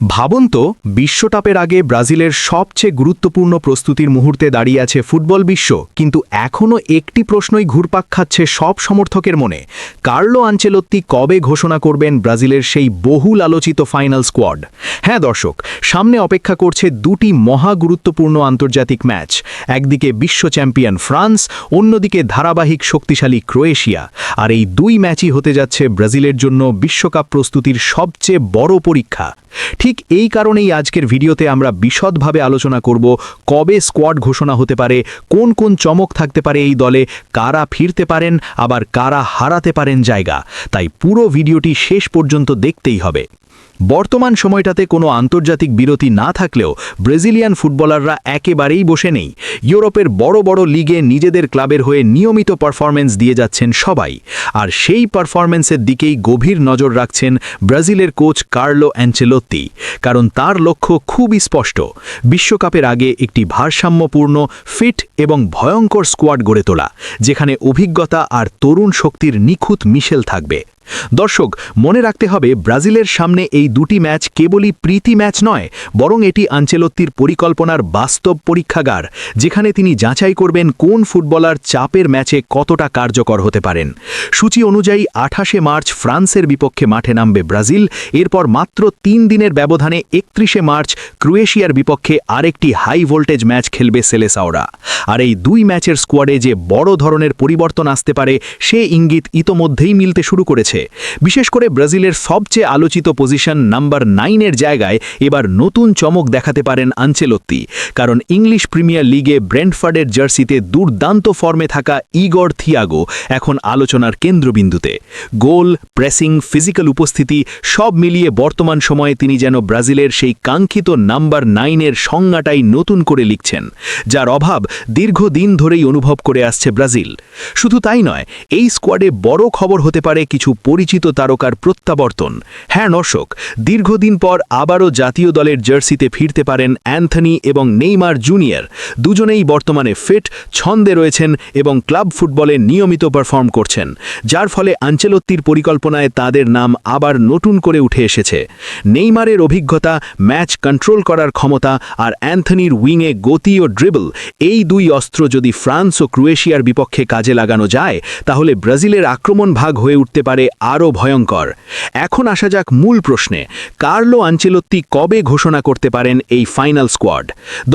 ভাবুন তো, বিশ্বকাপের আগে ব্রাজিলের সবচেয়ে গুরুত্বপূর্ণ প্রস্তুতির মুহূর্তে দাঁড়িয়ে আছে ফুটবল বিশ্ব। কিন্তু এখনও একটি প্রশ্নই ঘুরপাক খাচ্ছে সব সমর্থকের মনে। কার্লো আঞ্চেলত্তি কবে ঘোষণা করবেন ব্রাজিলের সেই বহুল আলোচিত ফাইনাল স্কোয়াড? হ্যাঁ দর্শক, সামনে অপেক্ষা করছে দুটি মহা গুরুত্বপূর্ণ আন্তর্জাতিক ম্যাচ। একদিকে বিশ্ব চ্যাম্পিয়ন ফ্রান্স, অন্যদিকে ধারাবাহিক শক্তিশালী ক্রোয়েশিয়া। আর এই দুই ম্যাচই হতে যাচ্ছে ব্রাজিলের জন্য বিশ্বকাপ প্রস্তুতির সবচেয়ে বড় পরীক্ষা। ঠিক এই কারণেই আজকের ভিডিওতে আমরা বিশদভাবে আলোচনা করব কবে স্কোয়াড ঘোষণা হতে পারে, কোন কোন চমক থাকতে পারে এই দলে, কারা ফিরতে পারেন, আবার কারা হারাতে পারেন জায়গা। তাই পুরো ভিডিওটি শেষ পর্যন্ত দেখতেই হবে। বর্তমান সময়টাতে কোনো আন্তর্জাতিক বিরতি না থাকলেও ব্রাজিলিয়ান ফুটবলাররা একেবারেই বসে নেই। ইউরোপের বড় বড় লিগে নিজেদের ক্লাবের হয়ে নিয়মিত পারফরমেন্স দিয়ে যাচ্ছেন সবাই। আর সেই পারফরমেন্সের দিকেই গভীর নজর রাখছেন ব্রাজিলের কোচ কার্লো অ্যাঞ্চেলোত্তি কারণ তার লক্ষ্য খুবই স্পষ্ট। বিশ্বকাপের আগে একটি ভারসাম্যপূর্ণ, ফিট এবং ভয়ঙ্কর স্কোয়াড গড়ে তোলা, যেখানে অভিজ্ঞতা আর তরুণ শক্তির নিখুঁত মিশেল থাকবে। দর্শক, মনে রাখতে হবে ব্রাজিলের সামনে এই দুটি ম্যাচ কেবলই প্রীতি ম্যাচ নয়, বরং এটি আঞ্চেলত্তির পরিকল্পনার বাস্তব পরীক্ষাগার, যেখানে তিনি যাচাই করবেন কোন ফুটবলার চাপের ম্যাচে কতটা কার্যকর হতে পারেন। সূচি অনুযায়ী আঠাশে মার্চ ফ্রান্সের বিপক্ষে মাঠে নামবে ব্রাজিল, এরপর মাত্র তিন দিনের ব্যবধানে একত্রিশে মার্চ ক্রোয়েশিয়ার বিপক্ষে আরেকটি হাই ভোল্টেজ ম্যাচ খেলবে সেলেসাওরা। আর এই দুই ম্যাচের স্কোয়াডে যে বড় ধরনের পরিবর্তন আসতে পারে, সে ইঙ্গিত ইতোমধ্যেই মিলতে শুরু করেছে। বিশেষ করে ব্রাজিলের সবচেয়ে আলোচিত পজিশন নাম্বার নাইনের জায়গায় এবার নতুন চমক দেখাতে পারেন আঞ্চেলত্তি কারণ ইংলিশ প্রিমিয়ার লিগে ব্রেন্টফার্ডের জার্সিতে দুর্দান্ত ফর্মে থাকা ইগর থিয়াগো এখন আলোচনার কেন্দ্রবিন্দুতে। গোল প্রেসিং ফিজিক্যাল উপস্থিতি সব মিলিয়ে বর্তমান সময়ে তিনি যেন ব্রাজিলের সেই কাঙ্ক্ষিত নাম্বার নাইনের সংজ্ঞাটাই নতুন করে লিখছেন, যার অভাব দীর্ঘদিন ধরেই অনুভব করে আসছে ব্রাজিল। শুধু তাই নয়, এই স্কোয়াডে বড় খবর হতে পারে কিছু পরিচিত তারকার প্রত্যাবর্তন। হ্যাঁ দর্শক, দীর্ঘদিন পর আবারও জাতীয় দলের জার্সিতে ফিরতে পারেন অ্যান্থনি এবং নেইমার জুনিয়র। দুজনেই বর্তমানে ফিট, ছন্দে রয়েছেন এবং ক্লাব ফুটবলে নিয়মিত পারফর্ম করছেন, যার ফলে আঞ্চেলত্তির পরিকল্পনায় তাদের নাম আবার নতুন করে উঠে এসেছে। নেইমারের অভিজ্ঞতা, ম্যাচ কন্ট্রোল করার ক্ষমতা আর অ্যান্থনির উইংয়ে গতি ও ড্রিবল, এই দুই অস্ত্র যদি ফ্রান্স ও ক্রোয়েশিয়ার বিপক্ষে কাজে লাগানো যায়, তাহলে ব্রাজিলের আক্রমণ ভাগ হয়ে উঠতে পারে আরও ভয়ঙ্কর। এখন আসা যাক মূল প্রশ্নে, কার্লো আঞ্চেলত্তি কবে ঘোষণা করতে পারেন এই ফাইনাল স্কোয়াড?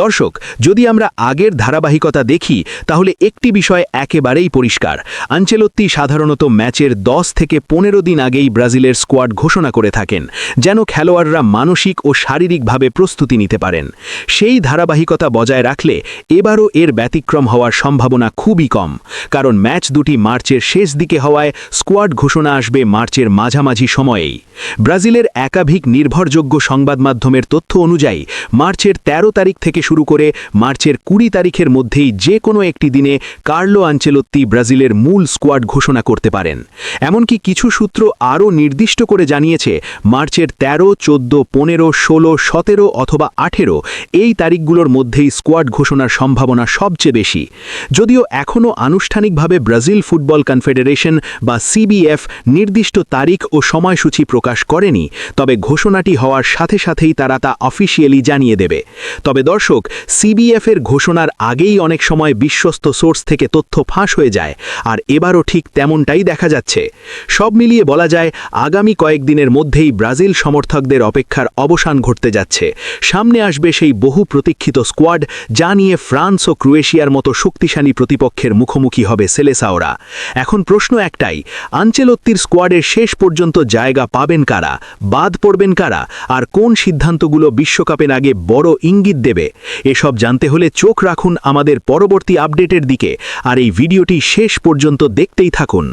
দর্শক, যদি আমরা আগের ধারাবাহিকতা দেখি, তাহলে একটি বিষয় একেবারেই পরিষ্কার। আঞ্চেলত্তি সাধারণত ম্যাচের দশ থেকে পনেরো দিন আগেই ব্রাজিলের স্কোয়াড ঘোষণা করে থাকেন, যেন খেলোয়াড়রা মানসিক ও শারীরিকভাবে প্রস্তুতি নিতে পারেন। সেই ধারাবাহিকতা বজায় রাখলে এবারও এর ব্যতিক্রম হওয়ার সম্ভাবনা খুবই কম, কারণ ম্যাচ দুটি মার্চের শেষ দিকে হওয়ায় স্কোয়াড ঘোষণা আসবে মার্চের মাঝামাঝি সময়েই। ব্রাজিলের একাধিক নির্ভরযোগ্য সংবাদ মাধ্যমের তথ্য অনুযায়ী, মার্চের ১৩ তারিখ থেকে শুরু করে মার্চের কুড়ি তারিখের মধ্যেই যে কোনো একটি দিনে কার্লো আঞ্চেলত্তি ব্রাজিলের মূল স্কোয়াড ঘোষণা করতে পারেন। এমনকি কিছু সূত্র আরও নির্দিষ্ট করে জানিয়েছে, মার্চের ১৩ চোদ্দ, পনেরো, ষোলো, সতেরো অথবা আঠেরো এই তারিখগুলোর মধ্যেই স্কোয়াড ঘোষণার সম্ভাবনা সবচেয়ে বেশি। যদিও এখনও আনুষ্ঠানিকভাবে ব্রাজিল ফুটবল কনফেডারেশন বা সিবিএফ নির্দিষ্ট তারিখ ও সময়সূচি প্রকাশ করেনি, তবে ঘোষণাটি হওয়ার সাথে সাথেই তারা তা অফিসিয়ালি জানিয়ে দেবে। তবে দর্শক সিবিএফ এর ঘোষণার আগেই অনেক সময় বিশ্বস্ত সোর্স থেকে তথ্য ফাঁস হয়ে যায়, আর এবারও ঠিক তেমনটাই দেখা যাচ্ছে। সব মিলিয়ে বলা যায়, আগামী কয়েকদিনের মধ্যেই ব্রাজিল সমর্থকদের অপেক্ষার অবসান ঘটতে যাচ্ছে। সামনে আসবে সেই বহু প্রতীক্ষিত স্কোয়াড, যা নিয়ে ফ্রান্স ও ক্রোয়েশিয়ার মতো শক্তিশালী প্রতিপক্ষের মুখোমুখি হবে সেলেসাওরা। এখন প্রশ্ন একটাই, আঞ্চেলত্তির স্কোয়াডের শেষ পর্যন্ত জায়গা পাবেন কারা? বাদ পড়বেন কারা? আর কোন সিদ্ধান্তগুলো বিশ্বকাপের আগে বড় ইঙ্গিত দেবে? এসব জানতে হলে চোখ রাখুন আমাদের পরবর্তী আপডেটের দিকে। আর এই ভিডিওটি শেষ পর্যন্ত দেখতেই থাকুন।